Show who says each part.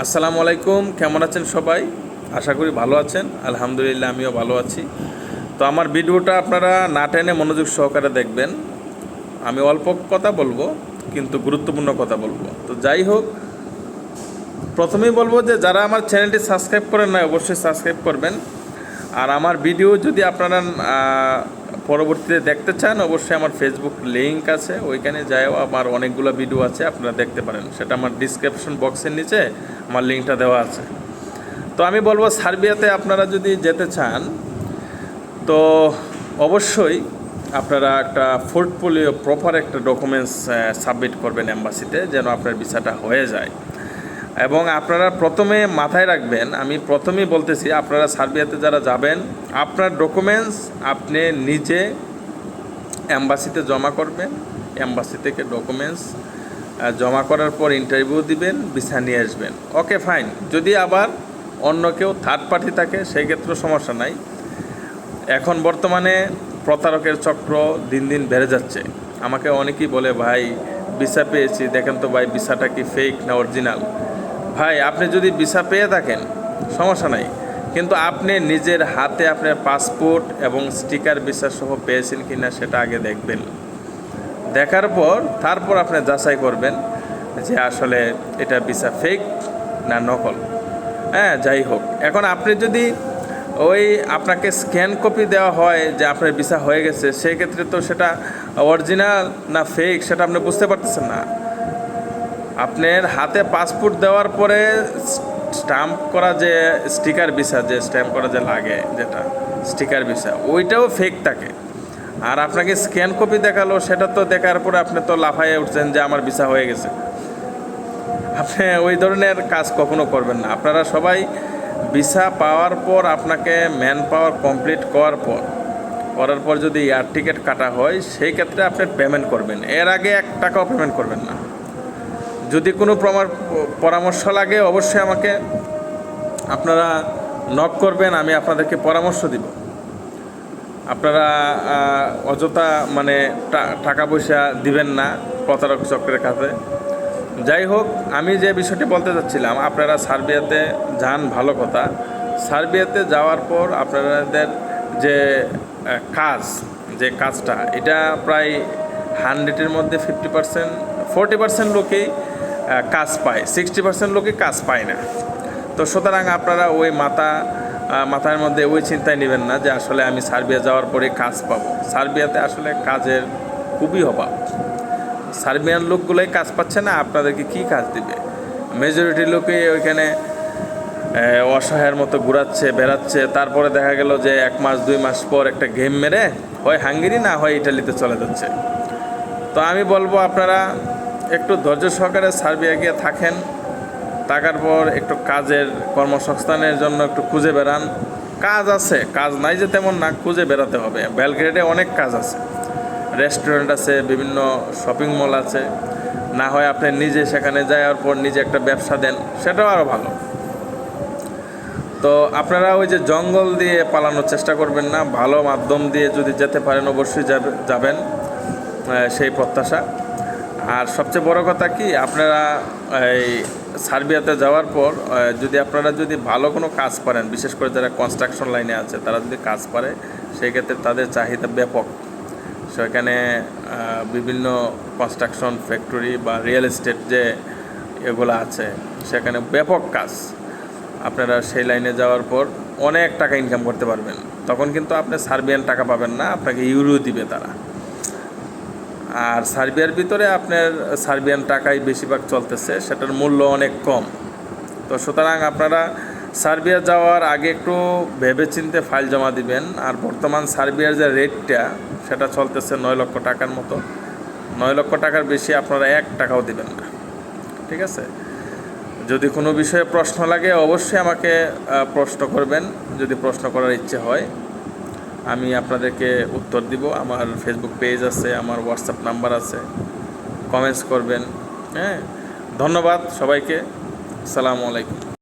Speaker 1: আসসালামু আলাইকুম, কেমন আছেন সবাই? আশা করি ভালো আছেন। আলহামদুলিল্লাহ, আমিও ভালো আছি। তো আমার ভিডিওটা আপনারা না টেনে মনোযোগ সহকারে দেখবেন। আমি অল্প কথা বলব, কিন্তু গুরুত্বপূর্ণ কথা বলব। তো যাই হোক, প্রথমেই বলব যে যারা আমার চ্যানেলটি সাবস্ক্রাইব করেন না অবশ্যই সাবস্ক্রাইব করবেন। আর আমার ভিডিও যদি আপনারা পরবর্তীতে দেখতে চান, অবশ্যই আমার ফেসবুক লিঙ্ক আছে। ওইখানে যাইও আমার অনেকগুলো ভিডিও আছে, আপনারা দেখতে পারেন। সেটা আমার ডিসক্রিপশন বক্সের নিচে আমার লিঙ্কটা দেওয়া আছে। তো আমি বলব, সার্বিয়াতে আপনারা যদি যেতে চান, তো অবশ্যই আপনারা একটা পোর্টফোলিও প্রপার একটা ডকুমেন্টস সাবমিট করবেন অ্যাম্বাসিতে যেন আপনার ভিসাটা হয়ে যায়। এবং আপনারা প্রথমে মাথায় রাখবেন, আমি প্রথমেই বলতেছি, আপনারা সার্বিয়াতে যারা যাবেন, আপনার ডকুমেন্টস আপনি নিজে অ্যাম্বাসিতে জমা করবেন অ্যাম্বাসি থেকে ডকুমেন্টস জমা করার পর ইন্টারভিউ দিবেন ভিসা নিয়ে আসবেন। ওকে ফাইন যদি আবার অন্য কেউ থার্ড পার্টি থাকে সেই ক্ষেত্রে সমস্যা নাই। এখন বর্তমানে প্রতারকের চক্র দিন দিন বেড়ে যাচ্ছে। আমাকে অনেকেই বলে, ভাই ভিসা পেয়েছি, দেখেন তো ভাই ভিসাটা কি ফেক না অরিজিনাল ভাই, আপনি যদি ভিসা পেয়ে থাকেন, সমস্যা নাই। কিন্তু আপনি নিজের হাতে আপনার পাসপোর্ট এবং স্টিকার ভিসা সহ পেয়েছেন কি না সেটা আগে দেখবেন। দেখার পর, তারপর আপনি যাচাই করবেন যে আসলে এটা ভিসা ফেক না নকল। হ্যাঁ যাই হোক। এখন আপনি যদি ওই আপনাকে স্ক্যান কপি দেওয়া হয় যে আপনার ভিসা হয়ে গেছে, সেক্ষেত্রে তো সেটা অরিজিনাল না ফেক সেটা আপনি বুঝতে পারতেছেন না। আপনার হাতে পাসপোর্ট দেওয়ার পরে স্টাম্প করা যে স্টিকার ভিসা যে স্ট্যাম্প করা যে লাগে যেটা স্টিকার ভিসা ওইটাও ফেক থাকে। আর আপনাকে স্ক্যান কপি দেখাল, সেটা তো দেখার পরে আপনি তো লাফাইয়ে উঠছেন যে আমার ভিসা হয়ে গেছে। আপনি ওই ধরনের কাজ কখনো করবেন না। আপনারা সবাই ভিসা পাওয়ার পর আপনাকে ম্যান পাওয়ার কমপ্লিট করার পর করার পর যদি এয়ার টিকিট কাটা হয়, সেই ক্ষেত্রে আপনি পেমেন্ট করবেন। এর আগে এক টাকাও পেমেন্ট করবেন না। যদি কোনো প্রমার, পরামর্শ লাগে, অবশ্যই আমাকে আপনারা নক করবেন, আমি আপনাদেরকে পরামর্শ দিব। আপনারা অযথা মানে টাকা পয়সা দিবেন না প্রতারক চক্রের কাছে। যাই হোক, আমি যে বিষয়টি বলতে চাচ্ছিলাম, আপনারা সার্বিয়াতে যান, ভালো কথা। সার্বিয়াতে যাওয়ার পর আপনাদের যে কাজ, যে কাজটা, এটা প্রায় হান্ড্রেডের মধ্যে ফিফটি পার্সেন্ট, ফোরটি পার্সেন্ট লোকেই কাজ পায়। সিক্সটি পার্সেন্ট লোকে কাজ পায় না। তো সুতরাং আপনারা ওই মাথা মাথার মধ্যে ওই চিন্তায় নেবেন না যে আসলে আমি সার্বিয়া যাওয়ার পরে কাজ পাবো। সার্বিয়াতে আসলে কাজের খুবই অভাব। সার্বিয়ান লোকগুলোই কাজ পাচ্ছে না, আপনাদেরকে কি কাজ দিবে? মেজরিটি লোকই ওইখানে অসহায়ের মতো ঘুরাচ্ছে, বেড়াচ্ছে। তারপরে দেখা গেল যে এক মাস, দুই মাস পর একটা গেম মেরে হয় হাঙ্গেরি না হয় ইটালিতে চলে যাচ্ছে। আমি বলব আপনারা একটু ধৈর্য সহকারে সার্বিয়া গিয়ে থাকেন। থাকার পর একটু কাজের কর্মসংস্থানের জন্য একটু খুঁজে বেড়ান। কাজ আছে, কাজ নাই যে তেমন না, খুঁজে বেড়াতে হবে। বেলগ্রেডে অনেক কাজ আছে। রেস্টুরেন্ট আছে, বিভিন্ন শপিং মল আছে। না হয় আপনি নিজে সেখানে যাওয়ার পর নিজে একটা ব্যবসা দেন, সেটাও আরও ভালো। তো আপনারা ওই যে জঙ্গল দিয়ে পালানোর চেষ্টা করবেন না, ভালো মাধ্যম দিয়ে যদি যেতে পারেন, অবশ্যই যাবে- যাবেন। সেই প্রত্যাশা। আর সবচেয়ে বড় কথা কি, আপনারা এই সার্বিয়াতে যাওয়ার পর যদি আপনারা যদি ভালো কোনো কাজ পারেন, বিশেষ করে যারা কনস্ট্রাকশন লাইনে আছে, তারা যদি কাজ পারে, সেই ক্ষেত্রে তাদের চাহিদা ব্যাপক। সেখানে বিভিন্ন কনস্ট্রাকশন ফ্যাক্টরি বা রিয়েল এস্টেট যে এগুলো আছে, সেখানে ব্যাপক কাজ। আপনারা সেই লাইনে যাওয়ার পর অনেক টাকা ইনকাম করতে পারবেন। তখন কিন্তু আপনি সার্বিয়ান টাকা পাবেন না, আপনাকে ইউরো দিবে তারা। আর সার্বিয়ার ভিতরে আপনার সার্বিয়ান টাকাই বেশিরভাগ চলতেছে, সেটার মূল্য অনেক কম। তো সুতরাং আপনারা সার্বিয়া যাওয়ার আগে একটু ভেবেচিন্তে ফাইল জমা দিবেন, আর বর্তমান সার্বিয়ার যে রেটটা, সেটা চলতেছে নয় লক্ষ টাকার মতো। নয় লক্ষ টাকার বেশি আপনারা এক টাকাও দিবেন না। ঠিক আছে? যদি কোনো বিষয়ে প্রশ্ন লাগে, অবশ্যই আমাকে প্রশ্ন করবেন, যদি প্রশ্ন করার ইচ্ছে হয়। আমি আপনাদেরকে উত্তর দিব। আমার ফেসবুক পেজ আছে, আমার হোয়াটসঅ্যাপ নাম্বার আছে। কমেন্টস করবেন হ্যাঁ? ধন্যবাদ সবাইকে। সালামু আলাইকুম।